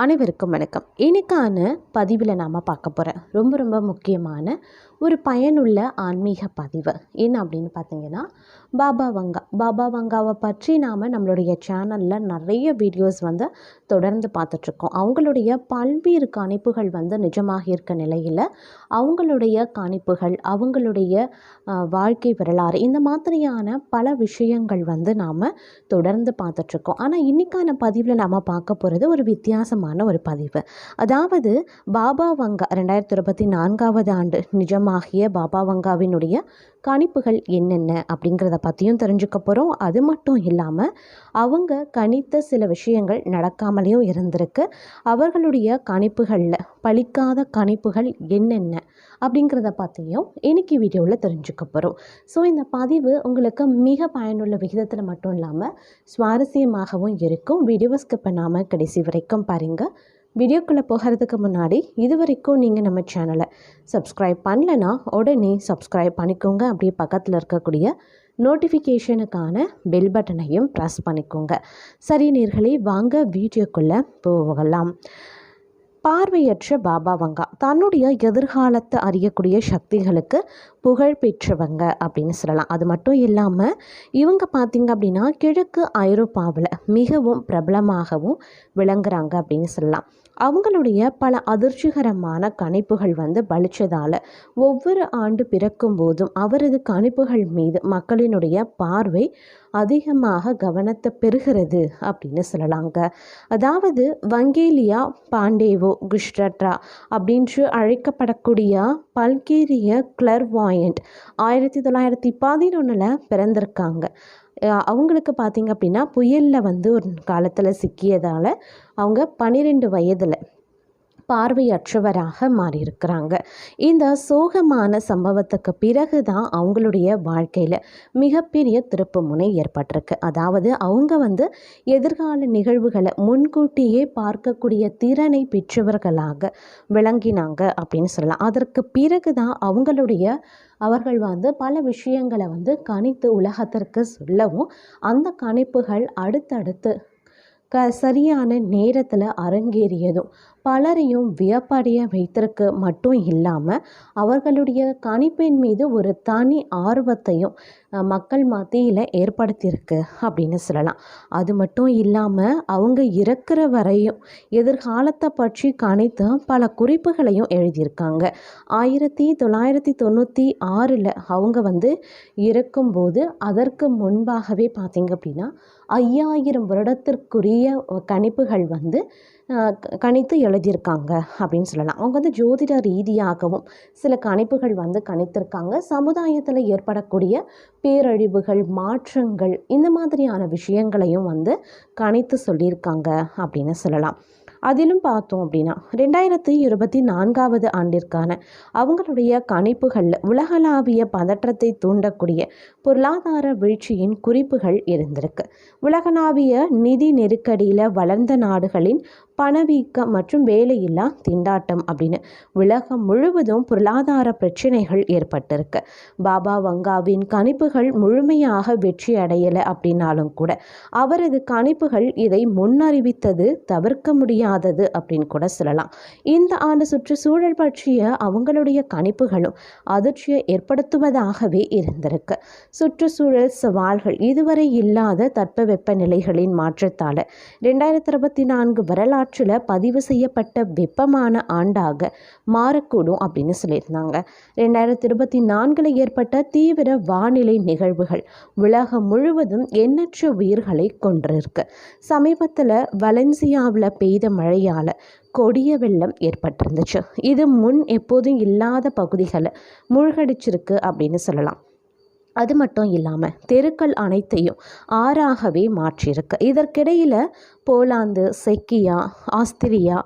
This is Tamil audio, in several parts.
அனைவருக்கும் வணக்கம். இன்றைக்கான பதிவில் நாம் பார்க்க போகிற ரொம்ப ரொம்ப முக்கியமான ஒரு பயனுள்ள ஆன்மீக பதிவு. என்ன அப்படின்னு பார்த்தீங்கன்னா பாபா வங்கா. பாபா வங்காவை பற்றி நாம் நம்மளுடைய சேனலில் நிறைய வீடியோஸ் வந்து தொடர்ந்து பார்த்துட்ருக்கோம். அவங்களுடைய பல்வேறு காணிப்புகள் வந்து நிஜமாக இருக்க நிலையில் அவங்களுடைய காணிப்புகள் அவங்களுடைய வாழ்க்கை வரலாறு இந்த மாதிரியான பல விஷயங்கள் வந்து நாம் தொடர்ந்து பார்த்துட்ருக்கோம். ஆனால் இன்றைக்கான பதிவில் நாம் பார்க்க போகிறது ஒரு வித்தியாசமான ஒரு பதிவு. அதாவது பாபா வங்கா ரெண்டாயிரத்தி இருபத்தி நான்காவது ஆண்டு நிஜமாக ஆகிய பாபா வங்காவினுடைய கணிப்புகள் என்னென்ன அப்படிங்கிறத பற்றியும் தெரிஞ்சுக்க போகிறோம் அது மட்டும் இல்லாமல் அவங்க கணித்த சில விஷயங்கள் நடக்காமலேயும் இருந்திருக்கு. அவர்களுடைய கணிப்புகளில் பழிக்காத கணிப்புகள் என்னென்ன அப்படிங்கிறத பற்றியும் இன்னைக்கு வீடியோவில் தெரிஞ்சுக்க போகிறோம் ஸோ இந்த பதிவு உங்களுக்கு மிக பயனுள்ள விகிதத்தில் மட்டும் இல்லாமல் சுவாரஸ்யமாகவும் இருக்கும். வீடியோவை ஸ்கிப் பண்ணாமல் கடைசி வரைக்கும் பாருங்கள் வீடியோக்குள்ளே போகிறதுக்கு முன்னாடி இது வரைக்கும் நீங்கள் நம்ம சேனலை சப்ஸ்கிரைப் பண்ணலன்னா உடனே சப்ஸ்கிரைப் பண்ணிக்கோங்க. அப்படியே பக்கத்தில் இருக்கக்கூடிய நோட்டிஃபிகேஷனுக்கான பெல் பட்டனையும் ப்ரெஸ் பண்ணிக்கோங்க. சரி நேர்களை வாங்க வீடியோக்குள்ளே போகலாம். பார்வையற்ற பாபா வங்கா தன்னுடைய எதிர்காலத்தை அறியக்கூடிய சக்திகளுக்கு புகழ் பெற்றவங்க அப்படின்னு சொல்லலாம். அது மட்டும் இல்லாமல் இவங்க பார்த்திங்க அப்படின்னா கிழக்கு ஐரோப்பாவில் மிகவும் பிரபலமாகவும் விளங்குறாங்க அப்படின்னு சொல்லலாம். அவங்களுடைய பல அதிர்ச்சிகரமான கணிப்புகள் வந்து பலிச்சதால் ஒவ்வொரு ஆண்டு பிறக்கும் போதும் அவரது கணிப்புகள் மீது மக்களினுடைய பார்வை அதிகமாக கவனத்தை பெறுகிறது அப்படின்னு சொல்லலாங்க. அதாவது வங்கேலியா பாண்டேவோ குஷ்ரட்ரா அப்படின்று அழைக்கப்படக்கூடிய பல்கேரிய பாயிண்ட் ஆயிரத்தி தொள்ளாயிரத்தி பதினொன்றில் பிறந்திருக்காங்க. அவங்களுக்கு பார்த்திங்க அப்படின்னா புயலில் வந்து ஒரு காலத்தில் சிக்கியதால் அவங்க பன்னிரெண்டு வயதில் பார்வையற்றவராக மாறியிருக்கிறாங்க. இந்த சோகமான சம்பவத்துக்கு பிறகு தான் அவங்களுடைய வாழ்க்கையில் மிகப்பெரிய திருப்பு முனை ஏற்பட்டிருக்கு. அதாவது அவங்க வந்து எதிர்கால நிகழ்வுகளை முன்கூட்டியே பார்க்கக்கூடிய திறனை பெற்றவர்களாக விளங்கினாங்க அப்படின்னு சொல்லலாம். அதற்கு பிறகு தான் அவங்களுடைய அவர்கள் வந்து பல விஷயங்களை வந்து கணித்து உலகத்திற்கு சொல்லவும் அந்த கணிப்புகள் அடுத்தடுத்து க சரியான நேரத்தில் அரங்கேறியதும் பலரையும் வியப்படைய வைத்திருக்கு மட்டும் இல்லாமல் அவர்களுடைய கணிப்பின் மீது ஒரு தனி ஆர்வத்தையும் மக்கள் மத்தியில் ஏற்படுத்தியிருக்கு அப்படின்னு சொல்லலாம். அது மட்டும் இல்லாமல் அவங்க இறக்குற வரையும் எதிர்காலத்தை பற்றி கணித்து பல குறிப்புகளையும் எழுதியிருக்காங்க. ஆயிரத்தி தொள்ளாயிரத்தி தொண்ணூற்றி ஆறில் அவங்க வந்து இறக்கும்போது அதற்கு முன்பாகவே பார்த்தீங்க அப்படின்னா ஐயாயிரம் வருடத்திற்குரிய கணிப்புகள் வந்து க- கணித்து எழுதியிருக்காங்க அப்படின்னு சொல்லலாம். அவங்க வந்து ஜோதிட ரீதியாகவும் சில கணிப்புகள் வந்து கணித்திருக்காங்க. சமுதாயத்தில் ஏற்படக்கூடிய பேரழிவுகள் மாற்றங்கள் இந்த மாதிரியான விஷயங்களையும் வந்து கணித்து சொல்லியிருக்காங்க அப்படின்னு சொல்லலாம். அதிலும் பார்த்தோம் அப்படின்னா ரெண்டாயிரத்தி இருபத்தி நான்காவது ஆண்டிற்கான அவங்களுடைய கணிப்புகளில் உலகளாவிய பதற்றத்தை தூண்டக்கூடிய பொருளாதார வீழ்ச்சியின் குறிப்புகள் இருந்திருக்கு. உலகளாவிய நிதி நெருக்கடியில் வளர்ந்த நாடுகளின் பணவீக்கம் மற்றும் வேலையில்லா திண்டாட்டம் அப்படின்னு. உலகம் முழுவதும் பொருளாதார பிரச்சனைகள் ஏற்பட்டிருக்கு. பாபா வங்காவின் கணிப்புகள் முழுமையாக வெற்றி அடையலை அப்படின்னாலும் கூட அவரது கணிப்புகள் இதை முன்னறிவித்தது தவிர்க்க முடியாதது அப்படின்னு கூட சொல்லலாம். இந்த ஆண்டு சுற்றுச்சூழல் பற்றிய அவங்களுடைய கணிப்புகளும் அதிர்ச்சியை ஏற்படுத்துவதாகவே இருந்திருக்கு. சுற்றுச்சூழல் சவால்கள் இதுவரை இல்லாத தட்பவெப்ப நிலைகளின் மாற்றத்தால் ரெண்டாயிரத்தி இருபத்தி நான்கு வரலாற்று வரலாற்றில் பதிவு செய்யப்பட்ட வெப்பமான ஆண்டாக மாறக்கூடும் அப்படின்னு சொல்லியிருந்தாங்க. ரெண்டாயிரத்தி இருபத்தி நான்கில் ஏற்பட்ட தீவிர வானிலை நிகழ்வுகள் உலகம் முழுவதும் எண்ணற்ற உயிர்களை கொன்றிருக்கு. சமீபத்தில் வலன்சியாவில் பெய்த மழையால் கொடிய வெள்ளம் ஏற்பட்டிருந்துச்சு. இது முன் எப்போதும் இல்லாத பகுதிகளை மூழ்கடிச்சிருக்கு அப்படின்னு சொல்லலாம். அது மட்டும் இல்லாமல் தெருக்கள் அனைத்தையும் ஆறாகவே மாற்றியிருக்கு. இதற்கிடையில் போலாந்து செக்கியா ஆஸ்திரியா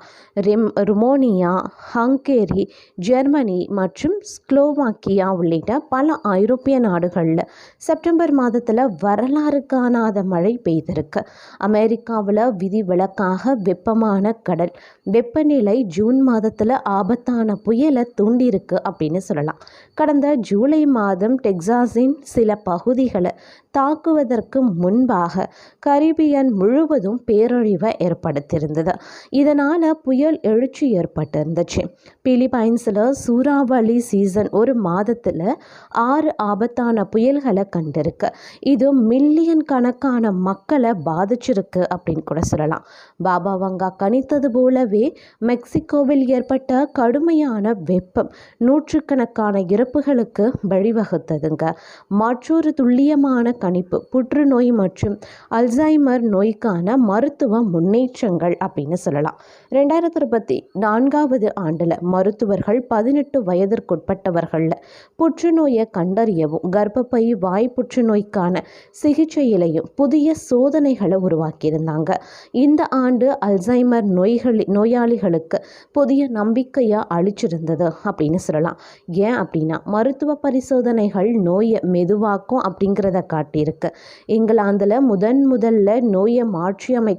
ரிம் ருமோனியா ஹங்கேரி ஜெர்மனி மற்றும் ஸ்லோவாக்கியா உள்ளிட்ட பல ஐரோப்பிய நாடுகளில் செப்டம்பர் மாதத்தில் வரலாறு காணாத மழை பெய்திருக்கு. அமெரிக்காவில் விதிவிலக்காக வெப்பமான கடல் வெப்பநிலை ஜூன் மாதத்தில் ஆபத்தான புயலை தூண்டியிருக்கு அப்படின்னு சொல்லலாம். கடந்த ஜூலை மாதம் டெக்சாஸின் சில பகுதிகளை தாக்குவதற்கு முன்பாக கரிபியன் முழுவதும் பேர் பேரழிவை ஏற்படுத்தியிருந்தது. இதனால் புயல் எழுச்சி ஏற்பட்டிருந்துச்சு. பிலிப்பைன்ஸில் சூறாவளி சீசன் ஒரு மாதத்தில் ஆறு ஆபத்தான புயல்களை கண்டிருக்கு. இது மில்லியன் கணக்கான மக்களை பாதிச்சிருக்கு அப்படின்னு கூட சொல்லலாம். பாபா வங்கா கணித்தது போலவே மெக்சிகோவில் ஏற்பட்ட கடுமையான வெப்பம் நூற்றுக்கணக்கான இறப்புகளுக்கு வழிவகுத்ததுங்க. மற்றொரு துல்லியமான கணிப்பு புற்றுநோய் மற்றும் அல்சைமர் நோய்க்கான மருத்துவ மருத்துவ முன்னேற்றங்கள் அப்படின்னு சொல்லலாம். ரெண்டாயிரத்தி இருபத்தி நான்காவது ஆண்டில் மருத்துவர்கள் பதினெட்டு வயதிற்குட்பட்டவர்களில் புற்றுநோயை கண்டறியவும் கர்ப்பப்பை வாய் புற்றுநோய்க்கான சிகிச்சையிலையும் புதிய சோதனைகளை உருவாக்கியிருந்தாங்க. இந்த ஆண்டு அல்சைமர் நோய்கள் நோயாளிகளுக்கு புதிய நம்பிக்கையாக அளிச்சிருந்தது அப்படின்னு சொல்லலாம். ஏன் அப்படின்னா மருத்துவ பரிசோதனைகள் நோயை மெதுவாக்கும் அப்படிங்கிறத காட்டியிருக்கு. இங்கிலாந்தில் முதன் முதல்ல நோயை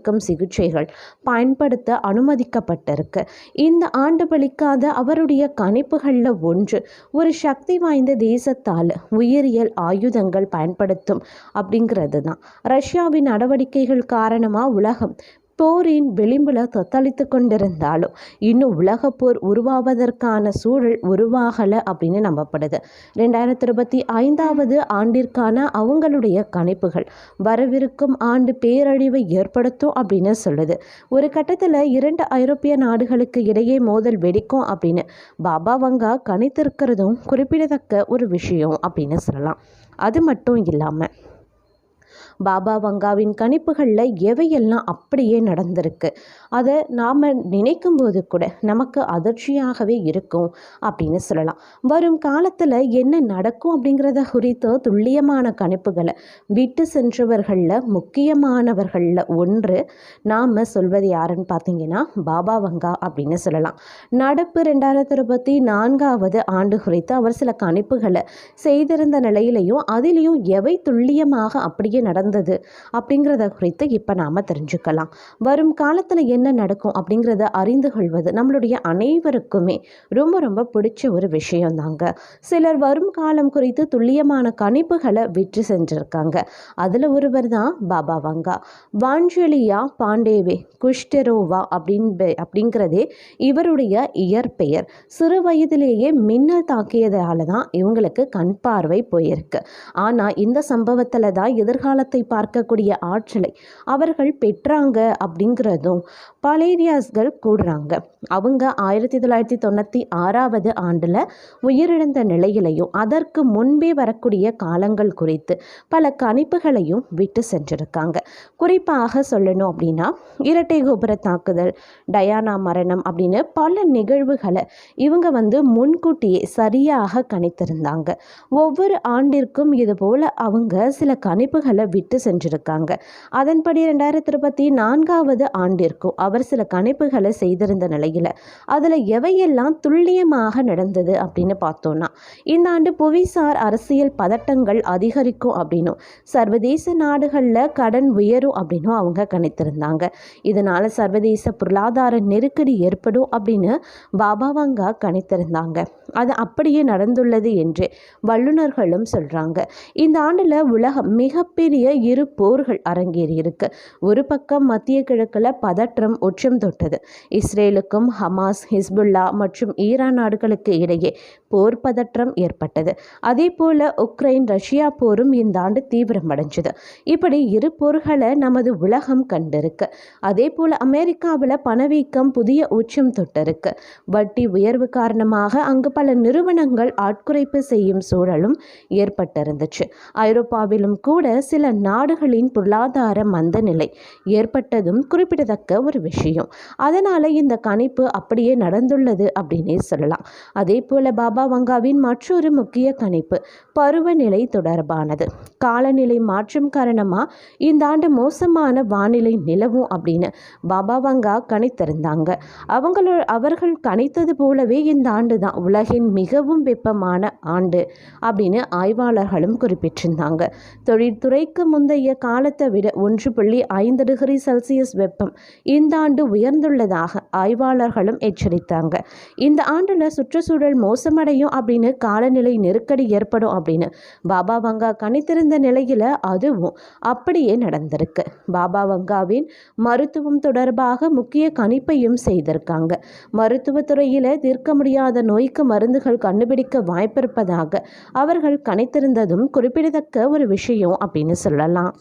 மாற்றியமைக்கும் சிகிச்சைகள் பயன்படுத்த அனுமதிக்கப்பட்டிருக்கு. இந்த ஆண்டு பலிக்காத அவருடைய கணிப்புகளில் ஒன்று ஒரு சக்தி வாய்ந்த தேசத்தால் உயிரியல் ஆயுதங்கள் பயன்படுத்தும் அப்படிங்கிறது தான் ரஷ்யாவின் நடவடிக்கைகள் காரணமாக உலகம் போரின் விளிம்பில் தத்தளித்து கொண்டிருந்தாலும் இன்னும் உலகப் போர் உருவாவதற்கான சூழல் உருவாகலை அப்படின்னு நம்பப்படுது. ரெண்டாயிரத்தி இருபத்தி ஐந்தாவது ஆண்டிற்கான அவங்களுடைய கணிப்புகள் வரவிருக்கும் ஆண்டு பேரழிவை ஏற்படுத்தும் அப்படின்னு சொல்லுது. ஒரு கட்டத்தில் இரண்டு ஐரோப்பிய நாடுகளுக்கு இடையே மோதல் வெடிக்கும் அப்படின்னு பாபா வங்கா கணித்திருக்கிறதும் குறிப்பிடத்தக்க ஒரு விஷயம் அப்படின்னு சொல்லலாம். அது மட்டும் இல்லாமல் பாபா வங்காவின் கணிப்புகளில் எவையெல்லாம் அப்படியே நடந்திருக்கு? அதை நாம் நினைக்கும் போது கூட நமக்கு அதிர்ச்சியாகவே இருக்கும் அப்படின்னு சொல்லலாம். வரும் காலத்தில் என்ன நடக்கும் அப்படிங்கிறத குறித்து துல்லியமான கணிப்புகளை விட்டு சென்றவர்களில் முக்கியமானவர்களில் ஒன்று நாம் சொல்வது யாருன்னு பார்த்தீங்கன்னா பாபா வங்கா அப்படின்னு சொல்லலாம். நடப்பு ரெண்டாயிரத்தி இருபத்தி நான்காவது ஆண்டு குறித்து அவர் சில கணிப்புகளை செய்திருந்த நிலையிலையும் அதிலையும் எவை துல்லியமாக அப்படியே நடந்தது அப்படிங்கிறத குறித்து இப்போ நாம் தெரிஞ்சுக்கலாம். வரும் காலத்தில் என்ன நடக்கும் அப்படிங்கிறத அறிந்து கொள்வது நம்மளுடைய அனைவருக்குமே ரொம்ப ரொம்ப பிடிச்ச ஒரு விஷயம் தாங்க சிலர் வரும் காலம் குறித்து துல்லியமான கணிப்புகளை விற்று செஞ்சுருக்காங்க. அதில் ஒருவர் தான் பாபா வங்கா. வாஞ்சலியா பாண்டேவே குஷ்டெரோவா அப்படின் அப்படிங்கிறதே இவருடைய இயற்பெயர். சிறு வயதிலேயே மின்னல் தாக்கியதால தான் இவங்களுக்கு கண் பார்வை போயிருக்கு. ஆனால் இந்த சம்பவத்தில் தான் எதிர்காலத்தில் எதிர்காலத்தை பார்க்கக்கூடிய ஆற்றலை அவர்கள் பெற்றாங்க அப்படிங்கிறதும் பலேரியாஸ்கள் கூடுறாங்க அவங்க ஆயிரத்தி தொள்ளாயிரத்தி தொண்ணூற்றி ஆறாவது ஆண்டில் உயிரிழந்த நிலையிலையும் அதற்கு முன்பே வரக்கூடிய காலங்கள் குறித்து பல கணிப்புகளையும் விட்டு சென்றிருக்காங்க. குறிப்பாக சொல்லணும் அப்படின்னா இரட்டை கோபுர தாக்குதல் டயானா மரணம் அப்படின்னு பல நிகழ்வுகளை இவங்க வந்து முன்கூட்டியே சரியாக கணித்திருந்தாங்க. ஒவ்வொரு ஆண்டிற்கும் இதுபோல் அவங்க சில கணிப்புகளை விட்டு சென்றிருக்காங்க. அதன்படி ரெண்டாயிரத்தி இருபத்தி நான்காவது ஆண்டிற்கும் அவர் சில கணிப்புகளை செய்திருந்த நிலையில் அதில் எவையெல்லாம் துல்லியமாக நடந்தது அப்படின்னு பார்த்தோன்னா இந்த ஆண்டு புவிசார் அரசியல் பதட்டங்கள் அதிகரிக்கும் அப்படின்னும் சர்வதேச நாடுகளில் கடன் உயரும் அப்படின்னும் அவங்க கணித்திருந்தாங்க. இதனால் சர்வதேச பொருளாதார நெருக்கடி ஏற்படும் அப்படின்னு பாபாவாங்கா கணித்திருந்தாங்க. அது அப்படியே நடந்துள்ளது என்று வல்லுநர்களும் சொல்கிறாங்க இந்த ஆண்டில் உலகம் மிகப்பெரிய இரு போர்கள் அரங்கேறி இருக்கு ஒரு பக்கம் மத்திய கிழக்கில் பதற்றம் உச்சம் தொட்டது. இஸ்ரேலுக்கும் ஹமாஸ் ஹிஸ்புல்லா மற்றும் ஈரான் நாடுகளுக்கு இடையே போர் பதற்றம் ஏற்பட்டது. அதே போல உக்ரைன் ரஷ்யா போரும் இந்த ஆண்டு தீவிரமடைஞ்சது இப்படி இரு போர்களை நமது உலகம் கண்டிருக்கு. அதே போல அமெரிக்காவில் பணவீக்கம் புதிய உச்சம் தொட்டிருக்கு. வட்டி உயர்வு காரணமாக அங்கு பல நிறுவனங்கள் ஆட்குறைப்பு செய்யும் சூழலும் ஏற்பட்டிருந்துச்சு. ஐரோப்பாவிலும் கூட சில நாடுகளின் பொருளாதார மந்த நிலை ஏற்பட்டதும் குறிப்பிடத்தக்க ஒரு விஷயம். அதனால் இந்த கணிப்பு அப்படியே நடந்துள்ளது அப்படின்னே சொல்லலாம். அதே போல பாபா வங்காவின் மற்றொரு முக்கிய கணிப்பு பருவநிலை தொடர்பானது. காலநிலை மாற்றம் காரணமாக இந்த ஆண்டு மோசமான வானிலை நிலவும் அப்படின்னு பாபா வங்கா கணித்திருந்தாங்க. அவங்களோ அவர்கள் கணித்தது போலவே இந்த ஆண்டு தான் உலகின் மிகவும் வெப்பமான ஆண்டு அப்படின்னு ஆய்வாளர்களும் குறிப்பிட்டிருந்தாங்க. தொழில்துறைக்கு முந்தைய காலத்தை விட ஒன்று புள்ளி ஐந்து டிகிரி செல்சியஸ் வெப்பம் இந்த ஆண்டு உயர்ந்துள்ளதாக ஆய்வாளர்களும் எச்சரித்தாங்க. இந்த ஆண்டில் சுற்றுச்சூழல் மோசமடையும் அப்படின்னு காலநிலை நெருக்கடி ஏற்படும் அப்படின்னு பாபா வங்கா கணித்திருந்த நிலையில் அதுவும் அப்படியே நடந்திருக்கு. பாபா வங்காவின் மருத்துவம் தொடர்பாக முக்கிய கணிப்பையும் செய்திருக்காங்க. மருத்துவத்துறையில் தீர்க்க முடியாத நோய்க்கு மருந்துகள் கண்டுபிடிக்க வாய்ப்பிருப்பதாக அவர்கள் கணித்திருந்ததும் குறிப்பிடத்தக்க ஒரு விஷயம் அப்படின்னு சொல்லலாம்